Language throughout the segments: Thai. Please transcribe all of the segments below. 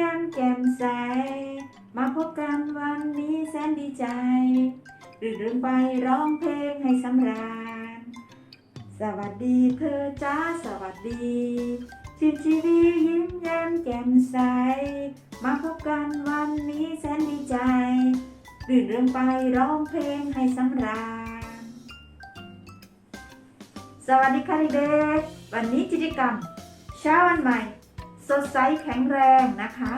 ยามแกันวันนี้แสนดีใจรื่นเริงไปร้องเพลงให้สำราญ สวัสดีเธอจ้าสวัสดีชีวิตชีวียิ้มแย้มแจ่มใส มาพบกันวันนี้แสนดีใจรื่นเริงไปร้องเพลงให้สำราญ สวัสดีค่ะเด็กวันนี้กิจกรรมเช้าวันใหม่ สดใสแข็งแรงนะคะ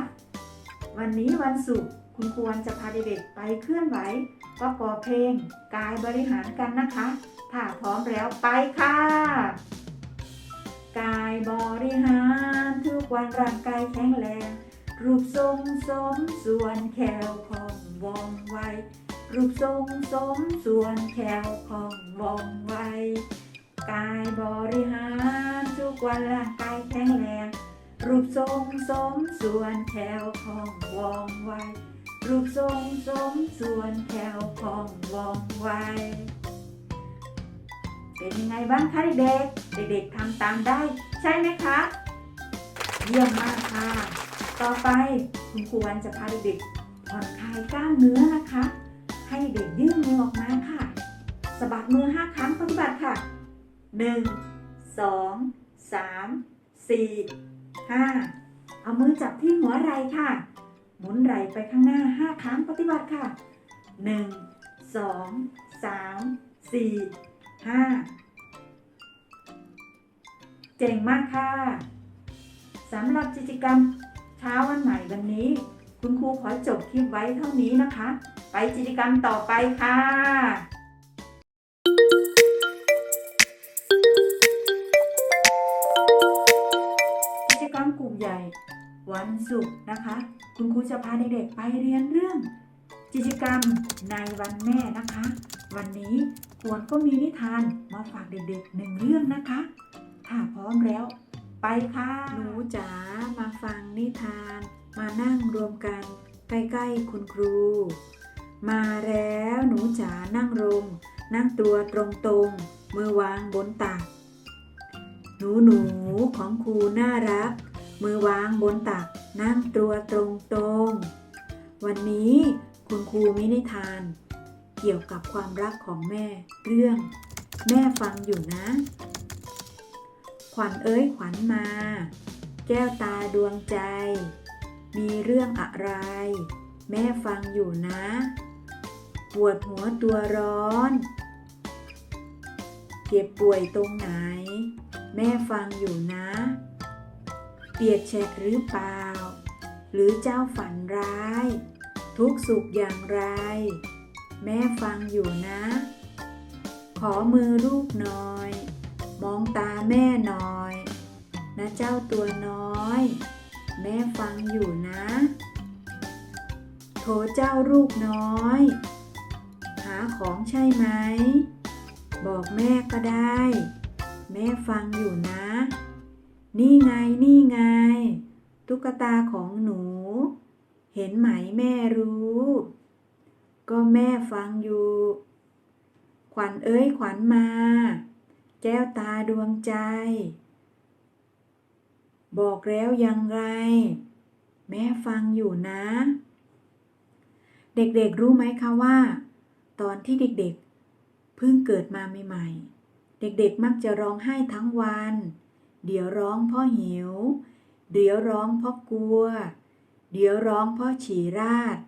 วันนี้วันศุกร์คุณควรจะพาเด็กๆไปเคลื่อนไหวประกอบเพลงกายบริหารกันนะคะ ถ้าพร้อมแล้วไปค่ะ กายบริหารทุกวันร่างกายแข็งแรง รูปทรงสมส่วนแขวของว่องไว รูปทรงสมส่วนแขวของว่องไว กายบริหารทุกวันร่างกายแข็งแรง รูปทรงสมส่วนแถวของวองไวรูปทรงสมส่วนแถวของวองไวเป็นยังไงบ้างคะเด็กๆเด็กๆทำตามได้ ใช่ไหมคะ เยี่ยมมากค่ะ ต่อไปคุณครูวันจะพาเด็กๆผ่อนคลายกล้ามเนื้อนะคะ ให้เด็กยื่นมือออกมาค่ะสะบัดมือห้าครั้งปฏิบัติค่ะหนึ่งส องสามสี่ห้าเอามือจับที่หัวไหล่ค่ะ หมุนไหล่ไปข้างหน้าห้าครั้งปฏิบัติค่ะหนึ่งสองสามสี่ห้าเจ๋งมากค่ะสำหรับกิจกรรมเช้าวันใหม่วันนี้ คุณครูขอจบคลิปไว้เท่านี้นะคะ ไปกิจกรรมต่อไปค่ะ กใหญ่ วันศุกร์นะคะ คุณครูจะพาเด็กๆไปเรียนเรื่อง กิจกรรมในวันแม่นะคะ วันนี้ควรก็มีนิทานมาฝากเด็กๆหนึ่งเรื่องนะคะ ถ้าพร้อมแล้ว ไปค่ะ หนูจ๋ามาฟังนิทาน มานั่งรวมกันใกล้ๆคุณครู มาแล้วหนูจ๋านั่งลงนั่งตัวตรงๆมือวางบนตักหนูหนูๆของครูน่ารัก มือวางบนตักนั่งตัวตรงๆวันนี้คุณครูมินิทาน เกี่ยวกับความรักของแม่เรื่อง แม่ฟังอยู่นะ ขวัญเอ้ยขวัญมา แก้วตาดวงใจ มีเรื่องอะไร แม่ฟังอยู่นะปวดหัวตัวร้อน เจ็บป่วยตรงไหน แม่ฟังอยู่นะ ปียกแฉะหรือเปล่า หรือเจ้าฝันร้าย ทุกสุขอย่างไร แม่ฟังอยู่นะ ขอมือลูกหน่อย มองตาแม่หน่อย นะเจ้าตัวน้อย แม่ฟังอยู่นะ โถเจ้าลูกน้อย หาของใช่ไหม บอกแม่ก็ได้ แม่ฟังอยู่นะ นี่ไงนี่ไง ตุ๊กตาของหนู เห็นไหมแม่รู้ ก็แม่ฟังอยู่ ขวัญเอ้ยขวัญมา แก้วตาดวงใจ บอกแล้วยังไง แม่ฟังอยู่นะ เด็กๆรู้ไหมคะว่า ตอนที่เด็กๆเพิ่งเกิดมาใหม่ๆ เด็กๆมักจะร้องไห้ทั้งวันเเดี๋ยวร้องเพราะหิว เดี๋ยวร้องเพราะกลัว เดี๋ยวร้องเพราะฉี่ราด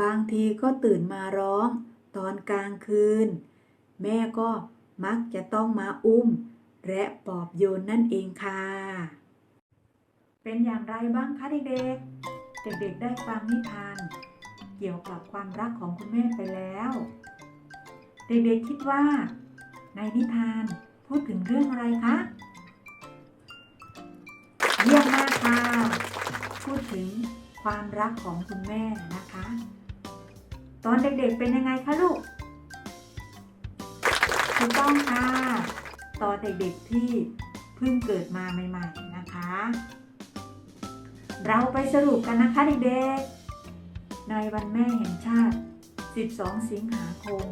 บางทีก็ตื่นมาร้องตอนกลางคืน แม่ก็มักจะต้องมาอุ้ม และปอบโยนนั่นเองค่ะ เป็นอย่างไรบ้างคะเด็กๆ เด็กๆได้ฟังนิทาน เกี่ยวกับความรักของคุณแม่ไปแล้ว เด็กๆคิดว่า ในนิทานพูดถึงเรื่องอะไรคะ ดถึงความรักของคุณแม่นะคะ ตอนเด็กๆเป็นยังไงคะลูกถูกต้องค่ะตอนเด็กๆที่เพิ่งเกิดมาใหม่ๆนะคะ เราไปสรุปกันนะคะเด็กๆ ในวันแม่แห่งชาติ 12 สิงหาคม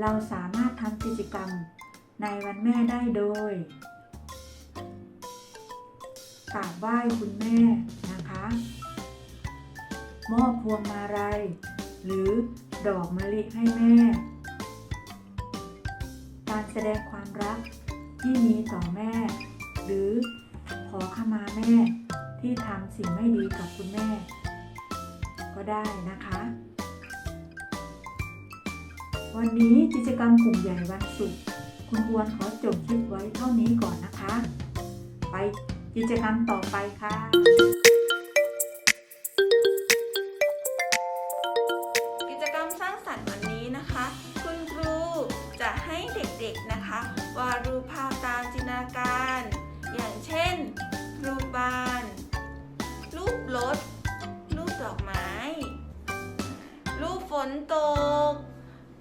เราสามารถทำกิจกรรมในวันแม่ได้โดยกราบไหว้คุณแม่ มอบพวงมาลัยหรือดอกมะลิให้แม่ การแสดงความรักที่มีต่อแม่ หรือขอขมาแม่ที่ทำสิ่งไม่ดีกับคุณแม่ ก็ได้นะคะ วันนี้กิจกรรมกลุ่มใหญ่วันศุกร์คุณควรขอจบคลิปไว้เท่านี้ก่อนนะคะ ไปกิจกรรมต่อไปค่ะ นะคะวาดรูปภาพตามจินตนาการ อย่างเช่น รูปบ้าน รูปรถ รูปดอกไม้ รูปฝนตก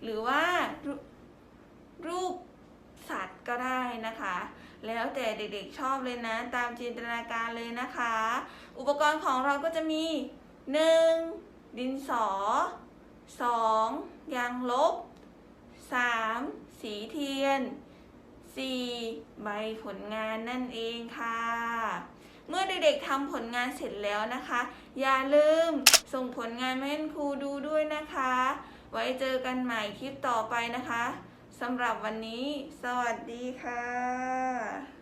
หรือว่ารูรูปสัตว์ก็ได้นะคะ แล้วแต่เด็กๆชอบเลยนะ ตามจินตนาการเลยนะคะ อุปกรณ์ของเราก็จะมี 1. ดินสอ 2. ยางลบ 3. สีเทียน 4. ใบผลงานนั่นเองค่ะ เมื่อเด็กๆทำผลงานเสร็จแล้วนะคะ อย่าลืมส่งผลงานมาให้ครูดูด้วยนะคะ ไว้เจอกันใหม่คลิปต่อไปนะคะสำหรับวันนี้ สวัสดีค่ะ